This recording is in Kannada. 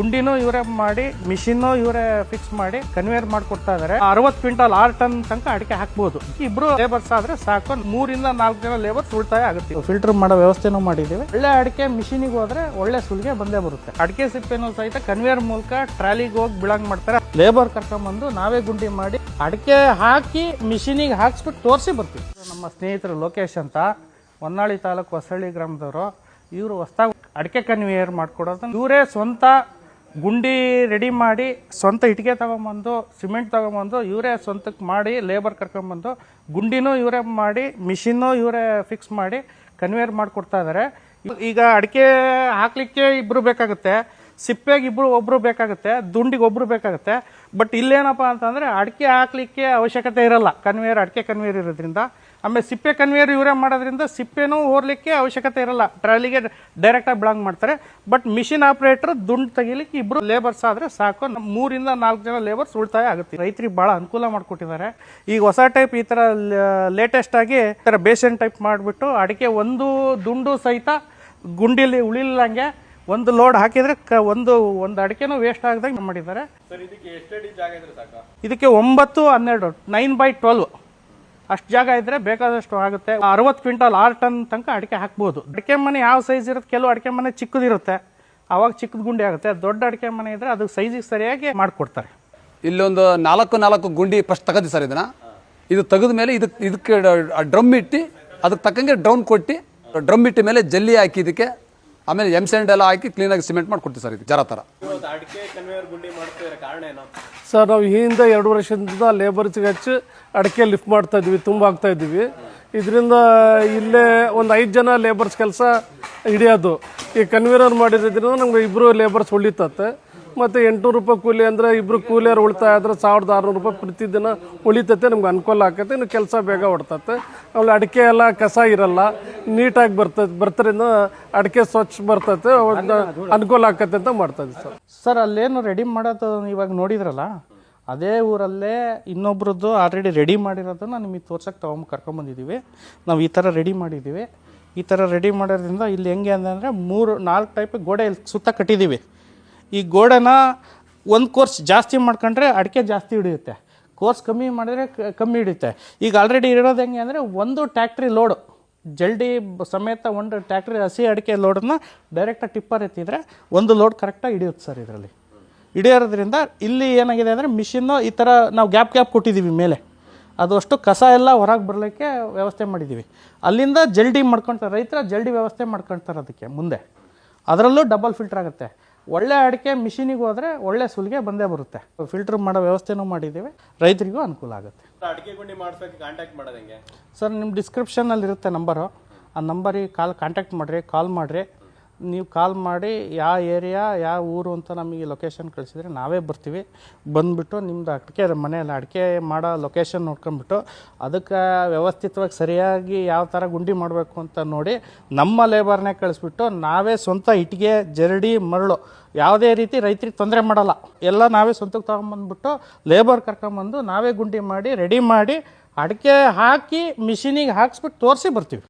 ಗುಂಡಿನೂ ಇವರೇ ಮಾಡಿ ಮಿಷಿನ್ನು ಇವರೇ ಫಿಕ್ಸ್ ಮಾಡಿ ಕನ್ವೇರ್ ಮಾಡಿಕೊಡ್ತಾ ಇದಾರೆ. ಅರವತ್ತು ಕ್ವಿಂಟಲ್ ಆರು ಟನ್ ತನಕ ಅಡಿಕೆ ಹಾಕ್ಬೋದು. ಇಬ್ರು ಲೇಬರ್ಸ್ ಆದ್ರೆ ಸಾಕು. ಮೂರಿಂದ ನಾಲ್ಕು ಜನ ಲೇಬರ್ಸ್ ಉಳಿತಾಯ ಆಗುತ್ತೆ. ಫಿಲ್ಟರ್ ಮಾಡೋ ವ್ಯವಸ್ಥೆನೂ ಮಾಡಿದ್ದೀವಿ. ಒಳ್ಳೆ ಅಡಿಕೆ ಮಿಷಿನಿಗೆ ಹೋದ್ರೆ ಒಳ್ಳೆ ಸುಲಿಗೆ ಬಂದೇ ಬರುತ್ತೆ. ಅಡಿಕೆ ಸಿಪ್ಪೆನೂ ಸಹಿತ ಕನ್ವೇರ್ ಮೂಲಕ ಟ್ರಾಲಿಗೆ ಹೋಗಿ ಬಿಳಂಗ್ ಮಾಡ್ತಾರೆ. ಲೇಬರ್ ಕರ್ಕೊಂಬಂದು ನಾವೇ ಗುಂಡಿ ಮಾಡಿ ಅಡಿಕೆ ಹಾಕಿ ಮಿಷಿನಿಗೆ ಹಾಕ್ಸ್ಬಿಟ್ಟು ತೋರಿಸಿ ಬರ್ತೀವಿ. ನಮ್ಮ ಸ್ನೇಹಿತರು ಲೋಕೇಶ್ ಅಂತ. ಹೊನ್ನಾಳಿ ತಾಲೂಕು ಹೊಸಳ್ಳಿ ಗ್ರಾಮದವರು. ಇವರು ಹೊಸ್ದಾಗಿ ಅಡಿಕೆ ಕನ್ವೇಯರ್ ಮಾಡ್ಕೊಡೋದು ಇವರೇ ಸ್ವಂತ ಗುಂಡಿ ರೆಡಿ ಮಾಡಿ ಸ್ವಂತ ಇಟ್ಟಿಗೆ ತೊಗೊಂಬಂದು, ಸಿಮೆಂಟ್ ತೊಗೊಂಬಂದು, ಇವರೇ ಸ್ವಂತಕ್ಕೆ ಮಾಡಿ ಲೇಬರ್ ಕರ್ಕೊಂಬಂದು, ಗುಂಡಿನೂ ಇವರೇ ಮಾಡಿ, ಮಿಷಿನ್ನು ಇವರೇ ಫಿಕ್ಸ್ ಮಾಡಿ ಕನ್ವೇರ್ ಮಾಡಿಕೊಡ್ತಾ ಇದ್ದಾರೆ ಈಗ ಅಡಿಕೆ ಹಾಕಲಿಕ್ಕೆ ಇಬ್ಬರು ಬೇಕಾಗುತ್ತೆ, ಸಿಪ್ಪೆಗೆ ಇಬ್ಬರು ಒಬ್ಬರು ಬೇಕಾಗುತ್ತೆ, ದುಂಡಿಗೆ ಒಬ್ಬರು ಬೇಕಾಗುತ್ತೆ. ಬಟ್ ಇಲ್ಲೇನಪ್ಪ ಅಂತಂದರೆ ಅಡಿಕೆ ಹಾಕಲಿಕ್ಕೆ ಅವಶ್ಯಕತೆ ಇರಲ್ಲ. ಕನ್ವೇಯರ್ ಅಡಿಕೆ ಕನ್ವೇರ್ ಇರೋದ್ರಿಂದ. ಆಮೇಲೆ ಸಿಪ್ಪೆ ಕನ್ವೇಯರ್ ಇವರೇ ಮಾಡೋದ್ರಿಂದ ಸಿಪ್ಪೆನೂ ಹೋರ್ಲಿಕ್ಕೆ ಅವಶ್ಯಕತೆ ಇರಲ್ಲ. ಟ್ರಾಲಿಗೆ ಡೈರೆಕ್ಟಾಗಿ ಬಿಳಂಗ್ ಮಾಡ್ತಾರೆ. ಬಟ್ ಮಿಷಿನ್ ಆಪ್ರೇಟರ್ ದುಂಡು ತೆಗಿಲಿಕ್ಕೆ ಇಬ್ಬರು ಲೇಬರ್ಸ್ ಆದರೆ ಸಾಕು. ಮೂರಿಂದ ನಾಲ್ಕು ಜನ ಲೇಬರ್ಸ್ ಉಳಿತಾಯ ಆಗುತ್ತೆ. ರೈತರಿಗೆ ಭಾಳ ಅನುಕೂಲ ಮಾಡಿಕೊಟ್ಟಿದ್ದಾರೆ. ಈಗ ಹೊಸ ಟೈಪ್ ಈ ಥರ ಲೇಟೆಸ್ಟ್ ಆಗಿ ಈ ಥರ ಬೇಸನ್ ಟೈಪ್ ಮಾಡಿಬಿಟ್ಟು ಅಡಿಕೆ ಒಂದು ದುಂಡು ಸಹಿತ ಗುಂಡಿಲಿ ಉಳಿಲಂಗೆ ಒಂದು ಲೋಡ್ ಹಾಕಿದ್ರೆ ಒಂದು ಒಂದು ಅಡಿಕೆನೂ ವೇಸ್ಟ್ ಆಗದಂಗೆ ಮಾಡಿದ್ದಾರೆ. ಇದಕ್ಕೆ ಒಂಬತ್ತು ಹನ್ನೆರಡು ನೈನ್ ಬೈ ಟ್ವೆಲ್ವ್ ಅಷ್ಟು ಜಾಗ ಇದ್ರೆ ಬೇಕಾದಷ್ಟು ಆಗುತ್ತೆ. ಅರವತ್ತು ಕ್ವಿಂಟಲ್ ಆರು ಟನ್ ತನಕ ಅಡಿಕೆ ಹಾಕ್ಬೋದು. ಅಡಿಕೆ ಮನೆ ಯಾವ ಸೈಜ್ ಇರುತ್ತೆ? ಕೆಲವು ಅಡಿಕೆ ಮನೆ ಚಿಕ್ಕದಿರುತ್ತೆ. ಅವಾಗ ಚಿಕ್ಕದ ಗುಂಡಿ ಆಗುತ್ತೆ. ದೊಡ್ಡ ಅಡಿಕೆ ಮನೆ ಇದ್ರೆ ಅದು ಸೈಜಿಗೆ ಸರಿಯಾಗಿ ಮಾಡಿಕೊಡ್ತಾರೆ. ಇಲ್ಲೊಂದು ನಾಲ್ಕು ನಾಲ್ಕು ಗುಂಡಿ ಫಸ್ಟ್ ತಗದಿ ಸರ್ ಇದನ್ನ. ಇದು ತೆಗೆದ ಮೇಲೆ ಇದಕ್ಕೆ ಇದಕ್ಕೆ ಡ್ರಮ್ ಇಟ್ಟು ಅದಕ್ಕೆ ತಕ್ಕಂಗೆ ಡ್ರೌನ್ ಕೊಟ್ಟು, ಡ್ರಮ್ ಇಟ್ಟ ಮೇಲೆ ಜಲ್ಲಿ ಹಾಕಿ ಇದಕ್ಕೆ ಆಮೇಲೆ ಎಂ ಸ್ಯಾಂಡ್ ಎಲ್ಲ ಹಾಕಿ ಕ್ಲೀನಾಗಿ ಸಿಮೆಂಟ್ ಮಾಡಿ ಕೊಡ್ತೀವಿ ಸರ್ ಇದು ಜರ ಥರ ಇವತ್ತು ಅಡಿಕೆ ಕನ್ವೇಯರ್ ಗುಂಡಿ ಮಾಡ್ತಿದ್ರೆ ಕಾರಣ ಏನು? ಸರ್ ನಾವು ಈ ಹಿಂದೆ ಎರಡು ವರ್ಷದಿಂದ ಲೇಬರ್ಸ್ಗೆ ಹಚ್ಚಿ ಅಡಿಕೆ ಲಿಫ್ಟ್ ಮಾಡ್ತಾ ಇದ್ವಿ ತುಂಬ ಆಗ್ತಾ ಇದ್ವಿ ಇದರಿಂದ ಇಲ್ಲೇ ಒಂದು ಐದು ಜನ ಲೇಬರ್ಸ್ ಕೆಲಸ ಹಿಡಿಯೋದು. ಈ ಕನ್ವೀನರ್ ಮಾಡಿರೋದ್ರಿಂದ ನಮ್ಗೆ ಇಬ್ಬರು ಲೇಬರ್ಸ್ ಉಳಿತತ್ತೆ ಮತ್ತು ಎಂಟುನೂರು ರೂಪಾಯಿ ಕೂಲಿ ಅಂದರೆ ಇಬ್ಬರು ಕೂಲಿಯರು ಉಳಿತಾಯ ಆದ್ರೆ ಸಾವಿರದ ಆರುನೂರು ರೂಪಾಯಿ ಪ್ರತಿದಿನ ಉಳಿತೈತೆ, ನಮ್ಗೆ ಅನುಕೂಲ ಆಕತ್ತೆ ಇನ್ನು ಕೆಲಸ ಬೇಗ ಹೊಡ್ತತ್ತೆ ಆಮೇಲೆ ಅಡಿಕೆ ಎಲ್ಲ ಕಸ ಇರಲ್ಲ, ನೀಟಾಗಿ ಬರ್ತದೆ ಬರ್ತರಿಂದ ಅಡಿಕೆ ಸ್ವಚ್ಛ ಬರ್ತೈತೆ ಅನುಕೂಲ ಆಕತ್ತೆ ಅಂತ ಮಾಡ್ತದೆ ಸರ್. ಸರ್, ಅಲ್ಲೇನು ರೆಡಿ ಮಾಡೋದು ಇವಾಗ ನೋಡಿದ್ರಲ್ಲ, ಅದೇ ಊರಲ್ಲೇ ಇನ್ನೊಬ್ರದ್ದು ಆಲ್ರೆಡಿ ರೆಡಿ ಮಾಡಿರೋದನ್ನ ನಿಮಗೆ ತೋರ್ಸಕ್ಕೆ ತೊಗೊಂಡು ಕರ್ಕೊಂಬಂದಿದ್ದೀವಿ ನಾವು ಈ ಥರ ರೆಡಿ ಮಾಡಿದ್ದೀವಿ ಈ ಥರ ರೆಡಿ ಮಾಡೋದ್ರಿಂದ ಇಲ್ಲಿ ಹೆಂಗೆ ಅಂದರೆ ಮೂರು, ನಾಲ್ಕು ಟೈಪ್ ಗೋಡೆ ಸುತ್ತ ಕಟ್ಟಿದ್ದೀವಿ ಈ ಗೋಡೆನ ಒಂದು ಕೋರ್ಸ್ ಜಾಸ್ತಿ ಮಾಡ್ಕೊಂಡ್ರೆ ಅಡಿಕೆ ಜಾಸ್ತಿ ಹಿಡಿಯುತ್ತೆ. ಕೋರ್ಸ್ ಕಮ್ಮಿ ಮಾಡಿದ್ರೆ ಕಮ್ಮಿ ಹಿಡಿಯುತ್ತೆ. ಈಗ ಆಲ್ರೆಡಿ ಇರೋದು ಹೆಂಗೆ ಅಂದರೆ ಒಂದು ಟ್ಯಾಕ್ಟ್ರಿ ಲೋಡು ಜಲ್ಡಿ ಸಮೇತ ಒಂದು ಟ್ಯಾಕ್ಟ್ರಿ ಹಸಿ ಅಡಿಕೆ ಲೋಡನ್ನು ಡೈರೆಕ್ಟಾಗಿ ಟಿಪ್ಪರ್ ಎತ್ತಿದ್ರೆ ಒಂದು ಲೋಡ್ ಕರೆಕ್ಟಾಗಿ ಹಿಡಿಯುತ್ತೆ ಸರ್ ಇದರಲ್ಲಿ. ಹಿಡಿಯೋದ್ರಿಂದ ಇಲ್ಲಿ ಏನಾಗಿದೆ ಅಂದರೆ ಮಿಷಿನ್ನು ಈ ಥರ ನಾವು ಗ್ಯಾಪ್ ಗ್ಯಾಪ್ ಕೊಟ್ಟಿದ್ದೀವಿ ಮೇಲೆ. ಅದು ಅಷ್ಟು ಕಸ ಎಲ್ಲ ಹೊರಗೆ ಬರಲಿಕ್ಕೆ ವ್ಯವಸ್ಥೆ ಮಾಡಿದ್ದೀವಿ ಅಲ್ಲಿಂದ ಜಲ್ಡಿ ಮಾಡ್ಕೊಳ್ತಾರೆ ರೈತರ ಜಲ್ಡಿ ವ್ಯವಸ್ಥೆ ಮಾಡ್ಕೊಳ್ತಾರೆ ಅದಕ್ಕೆ ಮುಂದೆ. ಅದರಲ್ಲೂ ಡಬಲ್ ಫಿಲ್ಟರ್ ಆಗುತ್ತೆ. ಒಳ್ಳೆ ಅಡಿಕೆ ಮಿಷಿನಿಗೆ ಹೋದರೆ ಒಳ್ಳೆ ಸುಲಿಗೆ ಬಂದೇ ಬರುತ್ತೆ. ಫಿಲ್ಟರ್ ಮಾಡೋ ವ್ಯವಸ್ಥೆನೂ ಮಾಡಿದ್ದೀವಿ. ರೈತರಿಗೂ ಅನುಕೂಲ ಆಗುತ್ತೆ. ಅಡಿಕೆ ಗುಂಡಿ ಮಾಡಿಸೋಕೆ ಕಾಂಟ್ಯಾಕ್ಟ್ ಮಾಡೋದಂಗೆ ಸರ್ ನಿಮ್ಮ ಡಿಸ್ಕ್ರಿಪ್ಷನಲ್ಲಿ ಇರುತ್ತೆ ನಂಬರು ಆ ನಂಬರಿಗೆ ಕಾಲ್ ಕಾಂಟ್ಯಾಕ್ಟ್ ಮಾಡಿರಿ ಕಾಲ್ ಮಾಡಿರಿ. ನೀವು ಕಾಲ್ ಮಾಡಿ ಯಾವ ಏರಿಯಾ, ಯಾವ ಊರು ಅಂತ ನಮಗೆ ಲೊಕೇಶನ್ ಕಳಿಸಿದ್ರೆ ನಾವೇ ಬರ್ತೀವಿ. ಬಂದುಬಿಟ್ಟು ನಿಮ್ಮದು ಅಡಿಕೆ, ಮನೆಯಲ್ಲಿ ಅಡಿಕೆ ಮಾಡೋ ಲೊಕೇಶನ್ ನೋಡ್ಕೊಂಬಿಟ್ಟು ಅದಕ್ಕೆ ವ್ಯವಸ್ಥಿತವಾಗಿ ಸರಿಯಾಗಿ ಯಾವ ಥರ ಗುಂಡಿ ಮಾಡಬೇಕು ಅಂತ ನೋಡಿ ನಮ್ಮ ಲೇಬರ್ನೇ ಕಳಿಸ್ಬಿಟ್ಟು ನಾವೇ ಸ್ವಂತ ಇಟ್ಟಿಗೆ, ಜರಡಿ, ಮರಳು ಯಾವುದೇ ರೀತಿ ರೈತರಿಗೆ ತೊಂದರೆ ಮಾಡಲ್ಲ. ಎಲ್ಲ ನಾವೇ ಸ್ವಂತಕ್ಕೆ ತೊಗೊಂಬಂದ್ಬಿಟ್ಟು ಲೇಬರ್ ಕರ್ಕೊಂಬಂದು ನಾವೇ ಗುಂಡಿ ಮಾಡಿ ರೆಡಿ ಮಾಡಿ ಅಡಿಕೆ ಹಾಕಿ ಮಿಷಿನಿಗೆ ಹಾಕ್ಸ್ಬಿಟ್ಟು ತೋರಿಸಿ ಬರ್ತೀವಿ.